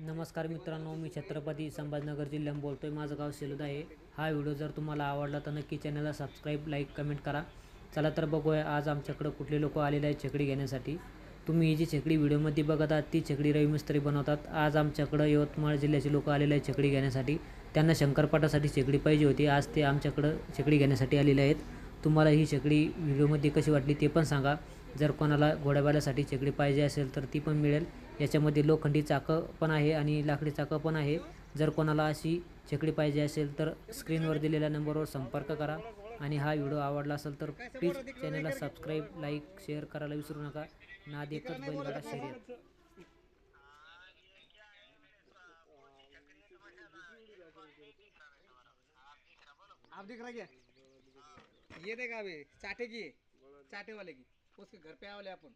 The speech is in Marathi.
नमस्कार मित्रांनो मी छत्रपती संभाजनगर जिल्ह्यात बोलतोय. माझं गाव सेलूद आहे. हा व्हिडिओ जर तुम्हाला आवडला तर नक्की चॅनलला सबस्क्राईब लाईक कमेंट करा. चला तर बघूया आज आमच्याकडं कुठले लोक आलेले आहेत छकडी घेण्यासाठी. तुम्ही ही जी छकडी व्हिडिओमध्ये बघत आहात ती छकडी रवी मिस्त्री बनवतात. आज आमच्याकडं यवतमाळ जिल्ह्याचे लोक आलेले आहेत छकडी घेण्यासाठी. त्यांना शंकरपाटासाठी छकडी पाहिजे होती. आज ते आमच्याकडं छकडी घेण्यासाठी आलेले आहेत. तुम्हाला ही छकडी व्हिडिओमध्ये कशी वाटली ते पण सांगा. जर कोणाला घोड्याबाल्यासाठी छकडी पाहिजे असेल तर ती पण मिळेल. याच्यामध्ये लोखंडी चाकं पण आहे आणि लाकडी चाकं पण आहे. जर कोणाला अशी छकडी पाहिजे असेल तर स्क्रीनवर दिलेल्या नंबरवर संपर्क करा. आणि हा व्हिडिओ आवडला असेल तर प्लीज चॅनलला सबस्क्राईब लाईक शेअर करायला विसरू नका. ना देखत बैलगाडा शर्यत. आप दिख रहा क्या? ये देगा अभी चाटे की. चाटे वाले की. उसके घर पे आवले अपन